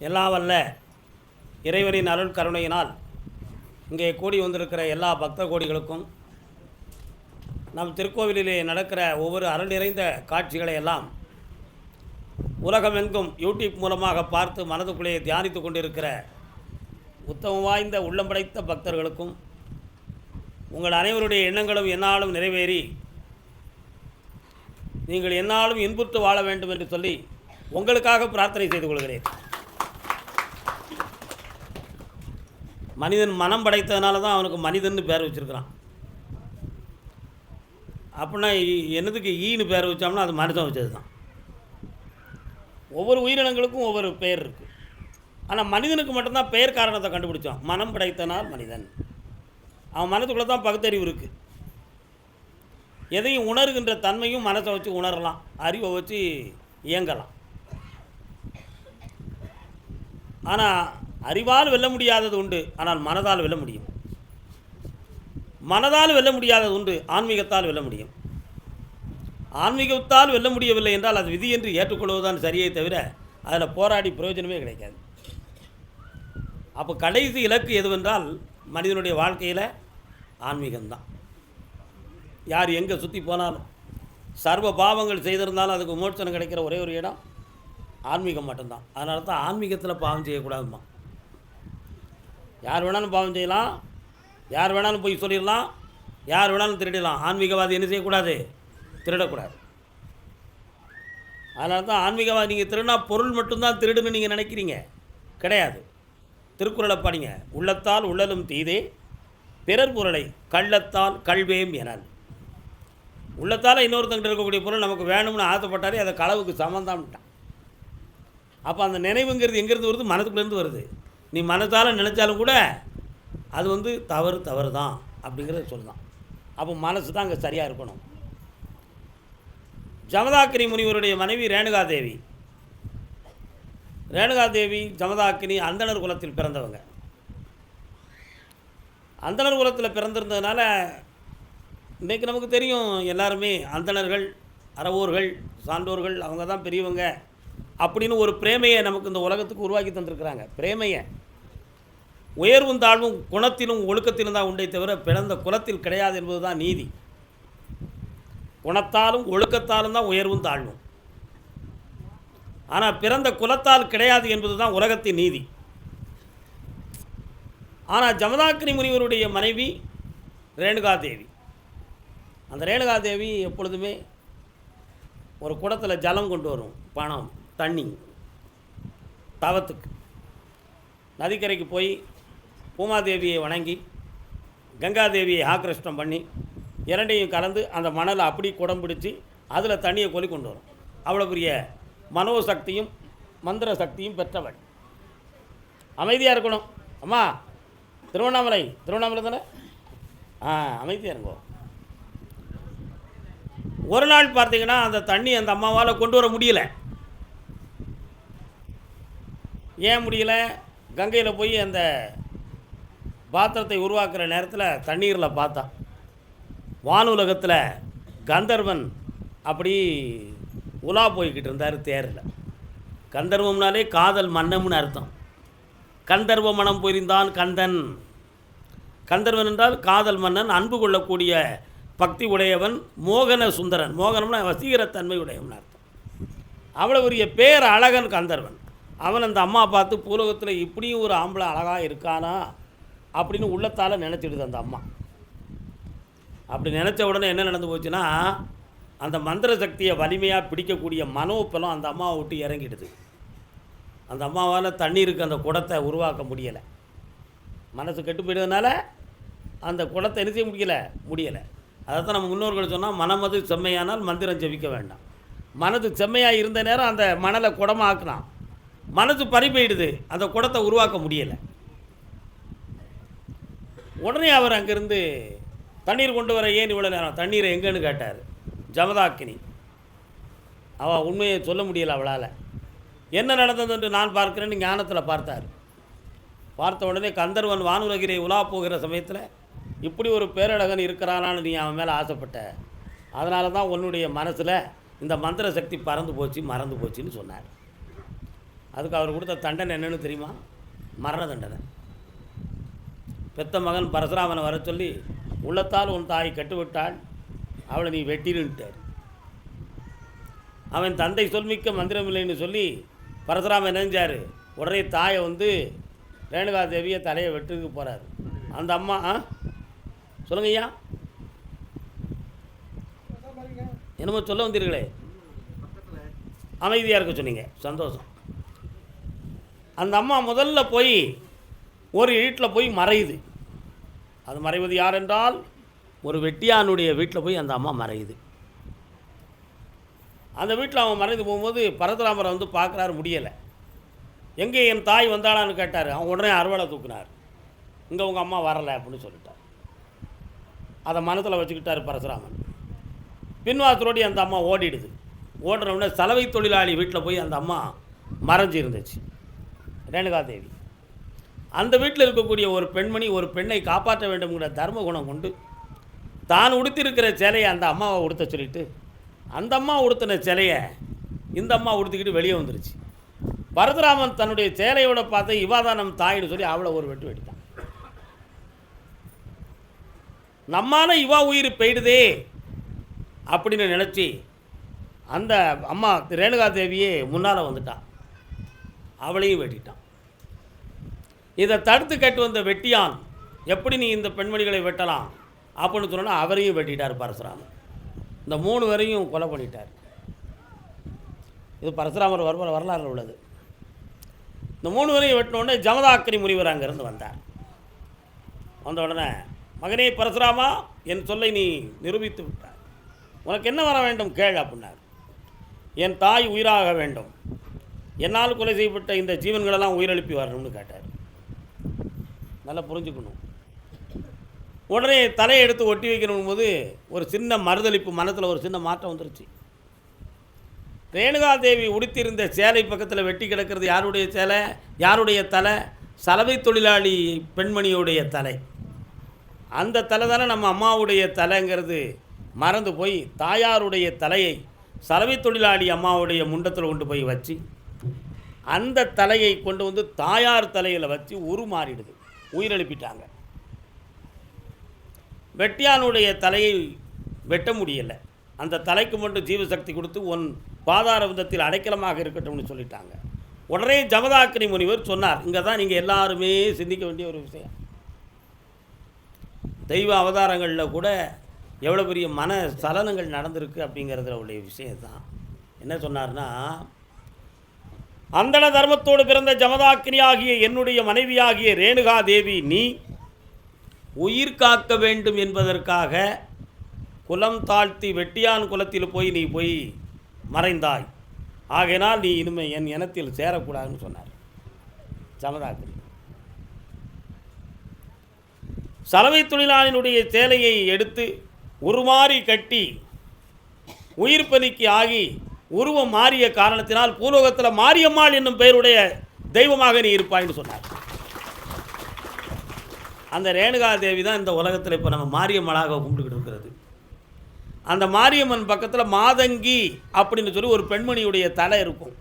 எல்லா வல்ல இறைவனின் அருள் கருணையினால் இங்கே கூடி வந்திருக்கிற எல்லா பக்த கோடிகளுக்கும் நம் திருக்கோவிலிலே நடக்கிற ஒவ்வொரு அருள் நிறைந்த காட்சிகளை எல்லாம் உலகமெங்கும் யூடியூப் மூலமாக பார்த்து மனதுக்குள்ளே தியானித்து கொண்டிருக்கிற உத்தமம் வாய்ந்த உள்ளம் படைத்த பக்தர்களுக்கும் உங்கள் அனைவருடைய எண்ணங்களும் என்னாலும் நிறைவேறி நீங்கள் என்னாலும் இன்புற்று வாழ வேண்டும் என்று சொல்லி உங்களுக்காக பிரார்த்தனை செய்து கொள்கிறேன். மனிதன் மனம் படைத்ததுனால தான் அவனுக்கு மனிதன்னு பேர் வச்சிருக்கிறான். அப்படின்னா என்னதுக்கு ஈன்னு பேர் வச்சோம்னா அது மனுஷன் வச்சது தான் ஒவ்வொரு உயிரினங்களுக்கும் ஒவ்வொரு பெயர் இருக்குது ஆனால் மனிதனுக்கு மட்டும்தான் பெயர் காரணத்தை கண்டுபிடிச்சான் மனம் படைத்தனால் மனிதன். அவன் மனதுக்குள்ளே தான் பகுத்தறிவு இருக்குது எதையும் உணர்கின்ற தன்மையும் மனசை வச்சு உணரலாம். அறிவை வச்சு இயங்கலாம். ஆனால் அறிவால் வெல்ல முடியாதது உண்டு ஆனால் மனதால் வெல்ல முடியும். மனதால் வெல்ல முடியாதது உண்டு ஆன்மீகத்தால் வெல்ல முடியும். ஆன்மீகத்தால் வெல்ல முடியவில்லை என்றால் அது விதி என்று ஏற்றுக்கொள்வதுதான் சரியே தவிர அதில் போராடி பிரயோஜனமே கிடைக்காது. அப்போ கடைசி இலக்கு எதுவென்றால் மனிதனுடைய வாழ்க்கையில் ஆன்மீகம்தான். யார் எங்கே சுற்றி போனாலும் சர்வ பாவங்கள் செய்திருந்தாலும் அதுக்கு விமோச்சனம் கிடைக்கிற ஒரே ஒரு இடம் ஆன்மீகம் மட்டும்தான். அதனால தான் ஆன்மீகத்தில் பாவம் செய்யக்கூடாதுமா யார் வேணாலும் பாவம் செய்யலாம். யார் வேணாலும் போய் சொல்லிடலாம். யார் வேணாலும் திருடிடலாம் ஆன்மீகவாதி என்ன செய்யக்கூடாது? திருடக்கூடாது. அதனால தான் ஆன்மீகவாதி நீங்கள் திருடினா பொருள் மட்டும்தான் திருடுன்னு நீங்கள் நினைக்கிறீங்க. கிடையாது. திருக்குறளை படிங்க. உள்ளத்தால் உள்ளலும் தீதே பிறர் பொருளை கள்ளத்தால் கல்வேம் எனல். உள்ளத்தால் இன்னொருத்தங்கிட்ட இருக்கக்கூடிய பொருள் நமக்கு வேணும்னு ஆசைப்பட்டாலே அதை களவுக்கு சமந்தான்ட்டான். அப்போ அந்த நினைவுங்கிறது எங்கேருந்து வருது? மனதுக்குள்ளேருந்து வருது. நீ மனதால் நினச்சாலும் கூட அது வந்து தவறு தவறு தான் அப்படிங்கிறத சொல்லுதான் அப்போ மனசு தான் அங்கே சரியாக இருக்கணும். ஜமதாக்கினி முனிவருடைய மனைவி ரேணுகாதேவி ரேணுகாதேவி ஜமதாக்கினி அந்தணர் குலத்தில் பிறந்தவங்க. அந்தணர் குலத்தில் பிறந்திருந்ததுனால இன்றைக்கு நமக்கு தெரியும் எல்லாருமே அந்தணர்கள் அறவோர்கள் சான்றோர்கள் அவங்க தான் பெரியவங்க. அப்படின்னு ஒரு பிரேமையை நமக்கு இந்த உலகத்துக்கு உருவாக்கி தந்திருக்கிறாங்க. பிரேமையை. உயர்வும் தாழ்வும் குணத்திலும் ஒழுக்கத்திலும் தான் உண்டே தவிர பிறந்த குலத்தில் கிடையாது என்பது தான் நீதி. குணத்தாலும் ஒழுக்கத்தாலும் தான் உயர்வும் தாழ்வும். ஆனால் பிறந்த குலத்தால் கிடையாது என்பது தான் உலகத்தின் நீதி. ஆனால் ஜமதாக்கினி முனிவருடைய மனைவி ரேணுகாதேவி. அந்த ரேணுகாதேவி எப்பொழுதுமே ஒரு குடத்தில் ஜலம் கொண்டு வரும் பணம் தண்ணி தவத்துக்கு. நதிக்கரைக்கு போய் பூமாதேவியை வணங்கி கங்காதேவியை ஆக்கிருஷ்டம் பண்ணி இரண்டையும் கலந்து அந்த மணலை அப்படி குடம் பிடிச்சி அதில் தண்ணியை கொலி கொண்டு வரும். அவ்வளோ பெரிய மனோசக்தியும் மந்திர சக்தியும் பெற்றவள். அமைதியாக இருக்கணும். அம்மா திருவண்ணாமலை திருவண்ணாமலை தானே? ஆ அமைதியாக இருங்கோ. ஒரு நாள் பார்த்தீங்கன்னா அந்த தண்ணி அந்த அம்மாவால் கொண்டு வர முடியல. ஏன் முடியல? கங்கையில் போய் அந்த பாத்திரத்தை உருவாக்குற நேரத்தில் தண்ணீரில் பார்த்தா. வானுலகத்தில் கந்தர்வன் அப்படி உலா போய்கிட்டு இருந்தார் தேரில். கந்தர்வம்னாலே காதல் மன்னம்னு அர்த்தம். கந்தர்வ மனம் புரிந்தான் கந்தன். கந்தர்வன் என்றால் காதல் மன்னன் அன்பு கொள்ளக்கூடிய பக்தி உடையவன் மோகன சுந்தரன். மோகனம்னா வசீகரத்தன்மை உடையவன் அர்த்தம். அவ்வளோ பெரிய பேர் அழகன் கந்தர்வன். அவன் அந்த அம்மா பார்த்து பூலோகத்தில் இப்படியும் ஒரு ஆம்பளை அழகாக இருக்கானா? அப்படின்னு உள்ளத்தால் நினச்சிடுது அந்த அம்மா. அப்படி நினச்ச உடனே என்ன நடந்து போச்சுன்னா அந்த மந்திர சக்தியை வலிமையாக பிடிக்கக்கூடிய மனோப்பலம் அந்த அம்மாவை விட்டு இறங்கிடுது. அந்த அம்மாவால் தண்ணீருக்கு அந்த குடத்தை உருவாக்க முடியலை. மனசு கெட்டு போயிடுறதுனால அந்த குடத்தை என்ன செய்ய முடியல? முடியலை. அதை தான் நம்ம முன்னோர்கள் சொன்னால் மனமது செம்மையானால் மந்திரம் ஜெபிக்க வேண்டாம். மனது செம்மையாக இருந்த நேரம் அந்த மணலை குடமாக ஆக்கினான் மனசு பறி போயிடுது. அந்த குடத்தை உருவாக்க முடியலை. உடனே அவர் அங்கேருந்து தண்ணீர் கொண்டு வர ஏன் இவ்வளோ நேரம்? தண்ணீரை எங்கேன்னு கேட்டார். ஜமதாக்கினி. அவள் உண்மையை சொல்ல முடியல அவளால். என்ன நடந்தது என்று நான் பார்க்கிறேன்னு ஞானத்தில் பார்த்தார். பார்த்த உடனே கந்தர்வன் வானுலகிரை உலா போகிற சமயத்தில் இப்படி ஒரு பேரழகன் இருக்கிறானான்னு நீ அவன் மேலே ஆசைப்பட்ட. அதனால தான் உன்னுடைய மனசில் இந்த மந்திர சக்தி பறந்து போச்சு மறந்து போச்சுன்னு சொன்னார். அதுக்கு அவர் கொடுத்த தண்டனை என்னென்னு தெரியுமா? மரண தண்டனை. பெத்த மகன் பரசுராமனை வர சொல்லி உள்ளத்தால் உன் தாய் கட்டுவிட்டாள் அவளை நீ வெட்டினுட்டார் அவன் தந்தை சொல்மிக்க மந்திரமில்லைன்னு சொல்லி பரசுராமன் நினைஞ்சார். உடனே தாயை வந்து ரேணுகா தேவியை தலையை வெட்டுக்கு போகிறார் அந்த அம்மா ஆ? சொல்லுங்க ஐயா. என்னமோ சொல்ல வந்தீர்களே. அமைதியாக இருக்க சொன்னீங்க. சந்தோஷம். அந்த அம்மா முதல்ல போய் ஒரு வீட்டில் போய் மறையுது. அது மறைவது யார் என்றால் ஒரு வெட்டியானுடைய வீட்டில் போய் அந்த அம்மா மறையுது. அந்த வீட்டில் அவன் மறைந்து போகும்போது பரதுராமரை வந்து பார்க்குறாரு முடியலை. எங்கே என் தாய் வந்தாளான்னு கேட்டார். அவன் உடனே அறுவலை தூக்குனார். இங்கே உங்கள் அம்மா வரலை அப்படின்னு சொல்லிட்டார். அதை மனத்தில் வச்சுக்கிட்டார் பரசுராமன். பின்வாசலோடி அந்த அம்மா ஓடிடுது. ஓடுற உடனே சலவை தொழிலாளி வீட்டில் போய் அந்த அம்மா மறைஞ்சு இருந்துச்சு ரேணுகாதேவி. அந்த வீட்டில் இருக்கக்கூடிய ஒரு பெண்மணி ஒரு பெண்ணை காப்பாற்ற வேண்டும்ங்கிற தர்ம குணம் கொண்டு தான் உடுத்திருக்கிற சேலையை அந்த அம்மாவை உடுத்த சொல்லிட்டு அந்த அம்மா உடுத்தின சேலையை இந்த அம்மா உடுத்திக்கிட்டு வெளியே வந்துருச்சு. பரதுராமன் தன்னுடைய சேலையோட பார்த்து இவாதானம் தாயின்னு சொல்லி அவளை ஒரு வெட்டு வெட்டிட்டான். நம்மால இவா உயிர் போயிடுதே அப்படின்னு நினச்சி அந்த அம்மா ரேணுகா தேவியே முன்னால் வந்துட்டான் அவளையும் வெட்டிட்டான். இதை தடுத்து கட்டு வந்த வெட்டியான் எப்படி நீ இந்த பெண்மணிகளை வெட்டலாம்? அப்படின்னு சொன்னா அவரையும் வெட்டிட்டார் பரசுராமன். இந்த மூணு வரையும் கொலை பண்ணிட்டார். இது பரசுராமர் வர வரலாறு உள்ளது. இந்த மூணு வரையும் வெட்டினோடனே ஜமதாக்கரி முனிவர் அங்கேருந்து வந்தார். வந்த உடனே மகனே பரசுராமா என் சொல்லை நீ நிரூபித்து விட்டார் உனக்கு என்ன வர வேண்டும் கேள் அப்படின்னார். என் தாய் உயிராக வேண்டும். என்னால் கொலை செய்யப்பட்ட இந்த ஜீவன்களெல்லாம் உயிரெழுப்பி வரணும்னு கேட்டார். நல்லா புரிஞ்சுக்கணும். உடனே தலையை எடுத்து ஒட்டி வைக்கணும் போது ஒரு சின்ன மறுதளிப்பு மனத்தில் ஒரு சின்ன மாற்றம் வந்துருச்சு. ரேணுகாதேவி உடுத்திருந்த சேலை பக்கத்தில் வெட்டி கிடக்கிறது யாருடைய சேலை? யாருடைய தலை? சலவை தொழிலாளி பெண்மணியுடைய தலை. அந்த தலை தானே நம்ம அம்மாவுடைய தலைங்கிறது. மறந்து போய் தாயாருடைய தலையை சலவை தொழிலாளி அம்மாவுடைய முண்டத்தில் கொண்டு போய் வச்சு அந்த தலையை கொண்டு வந்து தாயார் தலையில் வச்சு உருமாறிடுது. உயிரெழுப்பிட்டாங்க. வெட்டியானுடைய தலையை வெட்ட முடியலை. அந்த தலைக்கு மட்டும் ஜீவசக்தி கொடுத்து உன் பாதார விதத்தில் அடைக்கலமாக இருக்கட்டும்னு சொல்லிட்டாங்க. உடனே ஜமதாக்கினி முனிவர் சொன்னார் இங்கே தான் நீங்கள் எல்லாருமே சிந்திக்க வேண்டிய ஒரு விஷயம். தெய்வ அவதாரங்களில் கூட எவ்வளோ பெரிய மன சலனங்கள் நடந்திருக்கு அப்படிங்கிறதுல உள்ள விஷயம் தான் என்ன சொன்னார்னா அந்தன தர்மத்தோடு பிறந்த ஜமதாக்கினியாகிய என்னுடைய மனைவியாகிய ரேணுகா தேவி நீ உயிர் காக்க வேண்டும் என்பதற்காக குலம் தாழ்த்தி வெட்டியான் குலத்தில் போய் நீ போய் மறைந்தாய். ஆகையினால் நீ இனிமே என் இனத்தில் சேரக்கூடாதுன்னு சொன்னார். ஜமதாக்கினி. சலவை தொழிலாளினுடைய சேலையை எடுத்து உருமாறி கட்டி உயிர் பலிக்கு ஆகி உருவம் மாறிய காரணத்தினால் பூலோகத்தில் மாரியம்மாள் என்னும் பெயருடைய தெய்வமாக நீ இருப்பாய்ன்னு சொன்னார். அந்த ரேணுகா தேவி தான் இந்த உலகத்தில் இப்போ நம்ம மாரியம்மளாக கும்பிட்டுக்கிட்டு இருக்கிறது. அந்த மாரியம்மன் பக்கத்தில் மாதங்கி அப்படின்னு சொல்லி ஒரு பெண்மணியுடைய தலை இருக்கும்.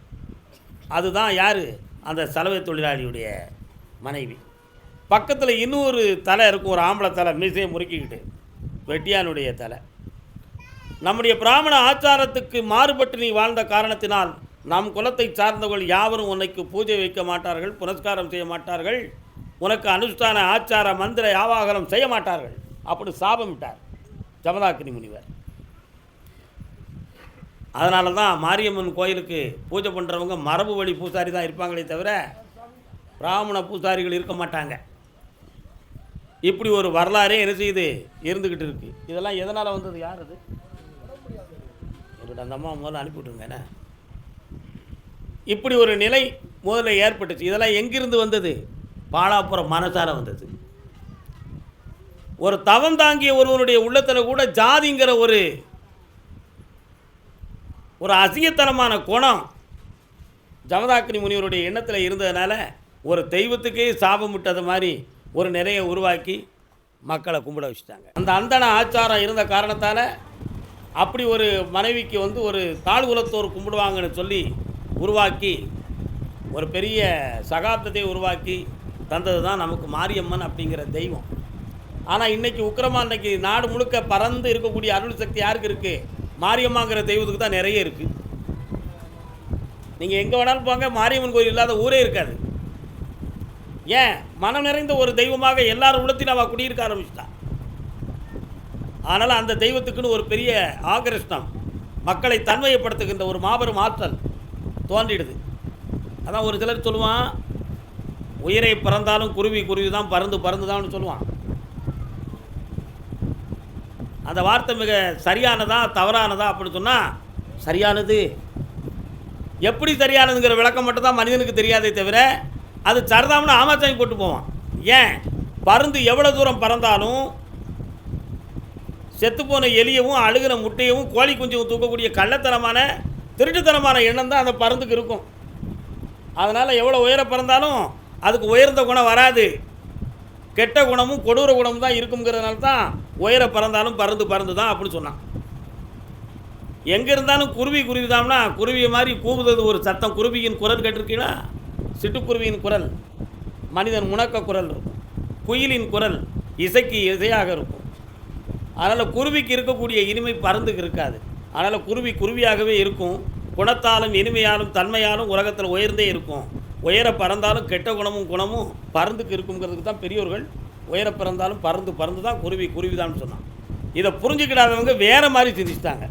அதுதான் யார்? அந்த சலவை தொழிலாளியுடைய மனைவி. பக்கத்தில் இன்னொரு தலை இருக்கும் ஒரு ஆம்பளை தலை மீசையை முறுக்கிக்கிட்டு வெட்டியானுடைய தலை. நம்முடைய பிராமண ஆச்சாரத்துக்கு மாறுபட்டு நீ வாழ்ந்த காரணத்தினால் நம் குலத்தை சார்ந்தவர்கள் யாவரும் உனக்கு பூஜை வைக்க மாட்டார்கள் புனஸ்காரம் செய்ய மாட்டார்கள். உனக்கு அனுஷ்டான ஆச்சார மந்திர யாவாகனம் செய்ய மாட்டார்கள். அப்படி சாபமிட்டார் ஜமதாக்கினி முனிவர். அதனால தான் மாரியம்மன் கோயிலுக்கு பூஜை பண்ணுறவங்க மரபு வழி பூசாரி தான் இருப்பாங்களே தவிர பிராமண பூசாரிகள் இருக்க மாட்டாங்க. இப்படி ஒரு வரலாறே என்ன செய்யுது இருந்துக்கிட்டு இருக்கு. இதெல்லாம் எதனால் வந்தது? யார் அது? இருக்கட்டும், அந்த அம்மா முதல்ல அனுப்பிவிட்டுருங்க இப்படி ஒரு நிலை முதல்ல ஏற்பட்டுச்சு. இதெல்லாம் எங்கிருந்து வந்தது? பாலாப்புறம் மனசார வந்தது. ஒரு தவம் தாங்கிய ஒருவனுடைய உள்ளத்தில் கூட ஜாதிங்கிற ஒரு ஒரு அசியத்தனமான குணம் ஜமதாக்கினி முனிவருடைய எண்ணத்தில் இருந்ததுனால ஒரு தெய்வத்துக்கே சாபம் விட்டது மாதிரி ஒரு நிறைய உருவாக்கி மக்களை கும்பிட வச்சுட்டாங்க. அந்த அந்தன ஆச்சாரம் இருந்த காரணத்தால் அப்படி ஒரு மனைவிக்கு வந்து ஒரு தாழ்குலத்தோர் கும்பிடுவாங்கன்னு சொல்லி உருவாக்கி ஒரு பெரிய சகாப்தத்தை உருவாக்கி தந்தது தான் நமக்கு மாரியம்மன் அப்படிங்கிற தெய்வம். ஆனால் இன்னைக்கு உக்கிரமா இன்றைக்கி நாடு முழுக்க பறந்து இருக்கக்கூடிய அருள் சக்தி யாருக்கு இருக்குது மாரியம்மாங்கிற தெய்வத்துக்கு தான் நிறைய இருக்குது நீங்கள் எங்கே வேணாலும் போங்க மாரியம்மன் கோயில் இல்லாத ஊரே இருக்காது. ஏன்? மனம் நிறைந்த ஒரு தெய்வமாக எல்லாரும் உள்ளத்தையும் அவள் குடியிருக்க ஆரம்பிச்சிட்டா. ஆனால் அந்த தெய்வத்துக்குன்னு ஒரு பெரிய ஆகர்ஷ்டம். மக்களை தன்மையப்படுத்துகின்ற ஒரு மாபெரும் ஆற்றல் தோன்றிடுது. அதான் ஒரு சிலர் சொல்லுவான் உயிரை பிறந்தாலும் குருவி குருவி தான் பறந்து பறந்து தான் சொல்லுவான். அந்த வார்த்தை மிக சரியானதா தவறானதா அப்படின்னு சொன்னால் சரியானது. எப்படி சரியானதுங்கிற விளக்கம் மட்டும் தான் மனிதனுக்கு தெரியாதே தவிர அது சரிதாம்னு ஆமாச்சாமி போட்டு போவான். ஏன்? பருந்து எவ்வளோ தூரம் பறந்தாலும் செத்துப்போன எலியவும் அழுகிற முட்டையவும் கோழி குஞ்சவும் தூக்கக்கூடிய கள்ளத்தனமான திருட்டுத்தனமான எண்ணம் தான் அந்த பருந்துக்கு இருக்கும். அதனால் எவ்வளோ உயர பறந்தாலும் அதுக்கு உயர்ந்த குணம் வராது. கெட்ட குணமும் கொடூர குணமும் தான் இருக்குங்கிறதுனால தான் உயர பறந்தாலும் பறந்து பறந்து தான் அப்படின்னு சொன்னான். எங்கே இருந்தாலும் குருவி குருவி குருவியை மாதிரி கூவுதது ஒரு சத்தம். குருவியின் குரல் கேட்டிருக்கீங்களா? சிட்டுக்குருவியின் குரல். மனிதன் உணக்க குரல் இருக்கும். குயிலின் குரல் இசைக்கு இசையாக இருக்கும். அதனால் குருவிக்கு இருக்கக்கூடிய இனிமை பருந்துக்கு இருக்காது. அதனால் குருவி குருவியாகவே இருக்கும். குணத்தாலும் இனிமையாலும் தன்மையாலும் உலகத்தில் உயர்ந்தே இருக்கும். உயர பறந்தாலும் கெட்ட குணமும் குணமும் பறந்துக்கு இருக்குங்கிறதுக்கு தான் பெரியோர்கள் உயர பிறந்தாலும் பறந்து பறந்து தான் குருவி குருவி தான் சொன்னான் இதை புரிஞ்சுக்கிடாதவங்க வேறு மாதிரி சிந்திச்சிட்டாங்க.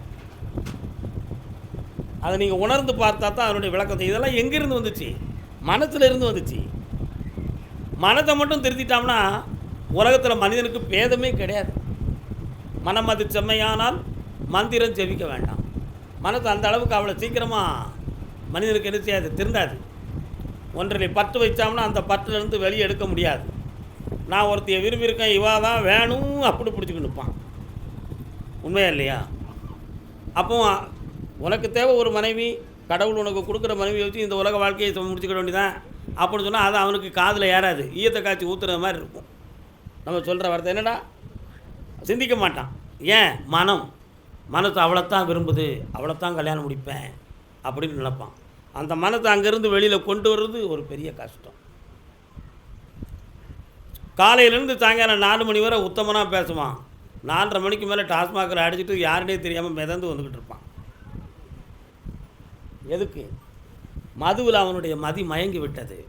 அதை நீங்கள் உணர்ந்து பார்த்தா தான் அதனுடைய விளக்கத்தை. இதெல்லாம் எங்கேருந்து வந்துச்சு? மனத்தில் இருந்து வந்துச்சு. மனதை மட்டும் திருத்திட்டோம்னா உலகத்தில் மனிதனுக்கு பேதமே கிடையாது. மனம் அது செம்மையானால் மந்திரம் ஜெபிக்க வேண்டாம். மனசு அந்த அளவுக்கு அவ்வளோ சீக்கிரமாக மனிதனுக்கு என்ன செய்யாது? திருந்தாது. ஒன்றில் பத்து வச்சோம்னா அந்த பத்துலேருந்து வெளியே எடுக்க முடியாது. நான் ஒருத்தைய விரும்பியிருக்கேன் இவா தான் வேணும் அப்படி பிடிச்சிக்கிட்டு நிற்பான். உண்மையா இல்லையா? அப்போ உனக்கு தேவை ஒரு மனைவி கடவுள் உனக்கு கொடுக்குற மனைவி வச்சு இந்த உலக வாழ்க்கையை முடிச்சுக்க வேண்டியதான் அப்படின்னு சொன்னால் அது அவனுக்கு காதில் ஏறாது. ஈயத்தை காய்ச்சி ஊற்றுற மாதிரி இருக்கும். நம்ம சொல்கிற வார்த்தை என்னடா? சிந்திக்க மாட்டான். ஏன் மனம்? மனத்தை அவ்வளோத்தான் விரும்புது அவ்வளோத்தான் கல்யாணம் முடிப்பேன் அப்படின்னு நினைப்பான். அந்த மனத்தை அங்கேருந்து வெளியில் கொண்டு வர்றது ஒரு பெரிய கஷ்டம். காலையிலேருந்து சாயங்காலம் நாலு மணி வரை உத்தமனாக பேசுவான். நாலரை மணிக்கு மேலே டாஸ்மாகில் அடிச்சுட்டு யாருனே தெரியாமல் மிதந்து வந்துக்கிட்டு இருப்பான். எதுக்கு? மதுவில் அவனுடைய மதி மயங்கி விட்டது.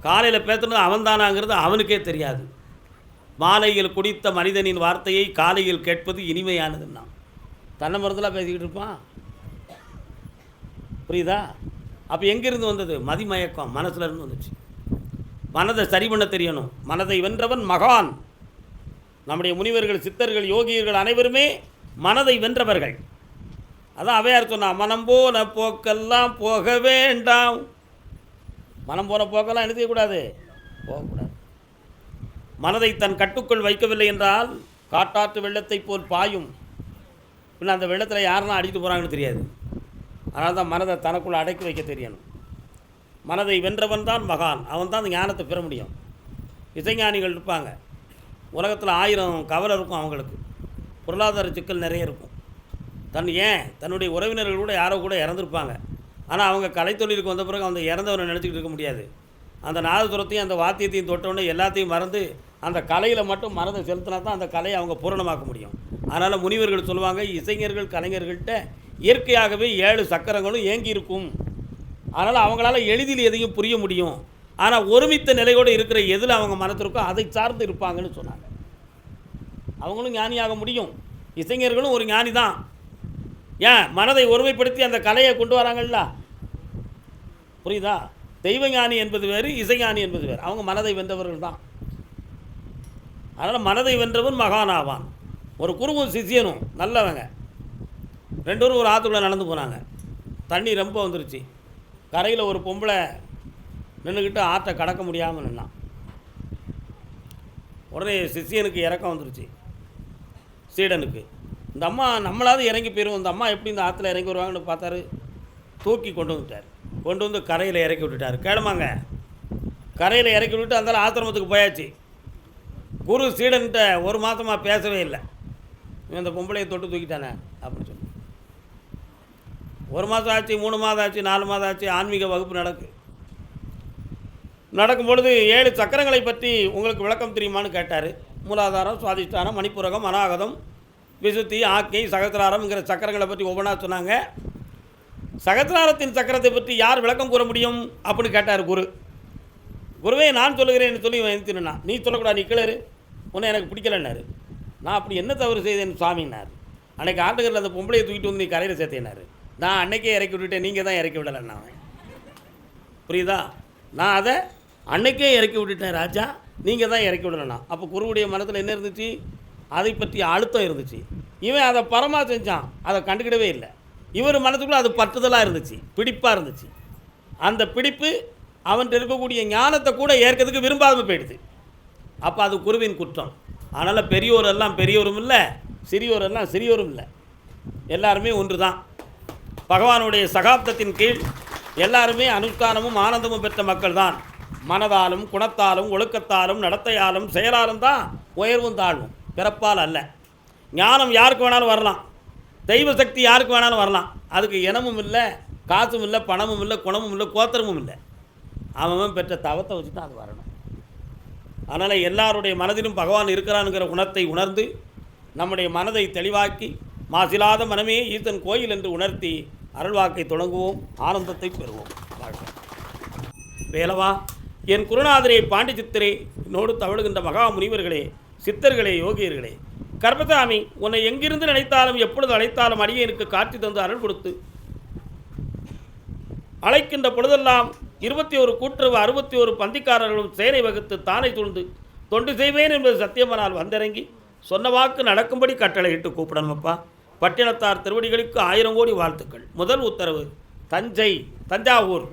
காலையில் பேசுனது அவன்தானாங்கிறது அவனுக்கே தெரியாது. மாலையில் குடித்த மனிதனின் வார்த்தையை காலையில் கேட்பது இனிமையானதுன்னா. தன்னை மருந்தெல்லாம் பேசிக்கிட்டு இருப்பான். புரியுதா? அப்போ எங்கேருந்து வந்தது? மதிமயக்கம் மனசில் இருந்து வந்துச்சு. மனதை சரி பண்ண தெரியணும். மனதை வென்றவன் மகான். நம்முடைய முனிவர்கள் சித்தர்கள் யோகியர்கள் அனைவருமே மனதை வென்றவர்கள். அதான் அவையார் சொன்னா? மனம் போன போக்கெல்லாம் போக வேண்டாம். மனம் போன போக்கெல்லாம் என்ன செய்யக்கூடாது? போகக்கூடாது. மனதை தன் கட்டுக்குள் வைக்கவில்லை என்றால் காட்டாற்று வெள்ளத்தைப் போல் பாயும். இல்லை அந்த வெள்ளத்தில் யாரெல்லாம் அடித்து போகிறாங்கன்னு தெரியாது. அதனால தான் மனதை தனக்குள் அடக்கி வைக்க தெரியணும். மனதை வென்றவன் தான் மகான். அவன் தான் அந்த ஞானத்தை பெற முடியும். இசைஞானிகள் இருப்பாங்க. உலகத்தில் ஆயிரம் கவலை இருக்கும் அவங்களுக்கு. பொருளாதார சிக்கல் நிறைய இருக்கும். தன் ஏன்? தன்னுடைய உறவினர்கள் கூட யாரோ கூட இறந்துருப்பாங்க. ஆனால் அவங்க கலைத்தொழிலுக்கு வந்த பிறகு அந்த இறந்தவரை நினச்சிக்கிட்டு இருக்க முடியாது. அந்த நாததுரத்தையும் அந்த வாத்தியத்தையும் தொட்டவுடனே எல்லாத்தையும் மறந்து அந்த கலையில் மட்டும் மனதை செலுத்தினா தான் அந்த கலையை அவங்க பூரணமாக்க முடியும். அதனால் முனிவர்கள் சொல்லுவாங்க இசைஞர்கள் கலைஞர்கள்ட்ட இயற்கையாகவே ஏழு சக்கரங்களும் ஏங்கி இருக்கும். அதனால் அவங்களால எளிதில் எதையும் புரிய முடியும். ஆனால் ஒருமித்த நிலையோடு இருக்கிற எதில் அவங்க மனத்திற்கோ அதை சார்ந்து இருப்பாங்கன்னு சொன்னாங்க. அவங்களும் ஞானியாக முடியும். இசைஞர்களும் ஒரு ஞானி தான். ஏன்? மனதை ஒருமைப்படுத்தி அந்த கலையை கொண்டு வராங்கல்ல? புரியுதா? தெய்வஞானி என்பது வேறு இசைஞானி என்பது வேறு. அவங்க மனதை வென்றவர்கள் தான். அதனால் மனதை வென்றவன் மகானாவான் ஒரு குருவும் சிஷியனும் நல்லவங்க. ரெண்டு பேரும் ஒரு ஆற்றுக்குள்ளே நடந்து போனாங்க. தண்ணி ரொம்ப வந்துருச்சு. கரையில் ஒரு பொம்பளை நின்றுக்கிட்டு ஆற்றை கடக்க முடியாமல் நின்னான். உடனே சிஷியனுக்கு இறக்கம் வந்துருச்சு. சீடனுக்கு. இந்த அம்மா நம்மளாவது இறங்கி போயிடும் இந்த அம்மா எப்படி இந்த ஆற்றுல இறங்கி வருவாங்கன்னு பார்த்தாரு. தூக்கி கொண்டு வந்துட்டார். கொண்டு வந்து கரையில் இறக்கி விட்டுட்டார். கேளுமாங்க. கரையில் இறக்கி விட்டு அந்தளவு ஆசிரமத்துக்கு போயாச்சு. குரு சீடன்கிட்ட ஒரு மாதமாக பேசவே இல்லை. இவன் இந்த பொம்பளையை தொட்டு தூக்கிட்டானே அப்படின்னு சொல்லி. ஒரு மாதம் ஆச்சு மூணு மாதம் ஆச்சு நாலு மாதம் ஆச்சு ஆன்மீக வகுப்பு நடக்கு. நடக்கும் பொழுது ஏழு சக்கரங்களை பற்றி உங்களுக்கு விளக்கம் தெரியுமான்னு கேட்டார். மூலாதாரம் சுவாதிஷ்டானம் மணிப்புரகம் அநாகதம் விசுத்தி ஆக்கை சகசிராரம்ங்கிற சக்கரங்களை பற்றி ஒவ்வொன்றா சொன்னாங்க. சகசிராரத்தின் சக்கரத்தை பற்றி யார் விளக்கம் கூற முடியும்? அப்படின்னு கேட்டார் குரு. குருவே நான் சொல்லுகிறேன் சொல்லி இவன் எழுத்தினா நீ சொல்லக்கூடாது நீ கிளறு உன்னை எனக்கு பிடிக்கலன்னாரு. நான் அப்படி என்ன தவறு செய்தேன் சுவாமின்னார் அன்னைக்கு ஆண்டுகளில் அந்த பொம்பளையை தூக்கிட்டு வந்து நீ கரையில் சேர்த்தேனாரு நான் அன்னைக்கே இறக்கி விட்டுட்டேன் நீங்கள் தான் இறக்கி விடலைன்னா புரியுதா? நான் அதை அன்னைக்கே இறக்கி விட்டுட்டேன் ராஜா. நீங்கள் தான் இறக்கி விடலைண்ணா அப்போ குருவுடைய மனத்தில் என்ன இருந்துச்சு? அதை பற்றி அழுத்தம் இருந்துச்சு. இவன் அதை பரமா செஞ்சான். அதை கண்டுக்கிடவே இல்லை. இவர் மனதுக்குள்ளே அது பற்றுதலாக இருந்துச்சு பிடிப்பாக இருந்துச்சு. அந்த பிடிப்பு அவன்கிட்ட இருக்கக்கூடிய ஞானத்தை கூட ஏற்கிறதுக்கு விரும்பாமல் போயிடுது. அப்போ அது குருவின் குற்றம். அதனால் பெரியோர் எல்லாம் பெரியோரும் இல்லை சிறியோர் எல்லாம் சிறியோரும் இல்லை. எல்லாருமே ஒன்று தான் பகவானுடைய சகாப்தத்தின் கீழ் எல்லாருமே அனுஷ்டானமும் ஆனந்தமும் பெற்ற மக்கள் தான் மனதாலும் குணத்தாலும் ஒழுக்கத்தாலும் நடத்தையாலும் செயலாலும் தான் உயர்வும் தாழ்வும் பிறப்பால் அல்ல. ஞானம் யாருக்கு வேணாலும் வரலாம். தெய்வ சக்தி யாருக்கு வேணாலும் வரலாம். அதுக்கு இனமும் இல்லை காசும் இல்லை பணமும் இல்லை குணமும் இல்லை கோத்திரமும் இல்லை. அவன் பெற்ற தவத்தை வச்சு தான் அது வரணும். அதனால் எல்லாருடைய மனதிலும் பகவான் இருக்கிறானுங்கிற குணத்தை உணர்ந்து நம்முடைய மனதை தெளிவாக்கி மாசிலாத மனமே ஈசன் கோயில் என்று உணர்த்தி அருள்வாக்கை தொடங்குவோம் ஆனந்தத்தை பெறுவோம். வேலவா என் குருநாதரே பாண்டி என்னோடு தவழுகின்ற மகா முனிவர்களே சித்தர்களே யோகியர்களே கர்மசாமி உன்னை எங்கிருந்து நினைத்தாலும் எப்பொழுது அழைத்தாலும் அடியேனுக்கு காட்சி தந்து அருள் கொடுத்து. அழைக்கின்ற பொழுதெல்லாம் இருபத்தி ஒரு கூட்டுறவு அறுபத்தி ஒரு பந்திக்காரர்களும் சேனை வகுத்து தானே துண்டு தொண்டு செய்வேன் என்பது சத்தியமனால் வந்திறங்கி சொன்ன வாக்கு நடக்கும்படி கட்டளையிட்டு கூப்பிடணுமப்பா பட்டினத்தார் திருவடிகளுக்கு ஆயிரம் கோடி வாழ்த்துக்கள். முதல் உத்தரவு தஞ்சை தஞ்சாவூர்.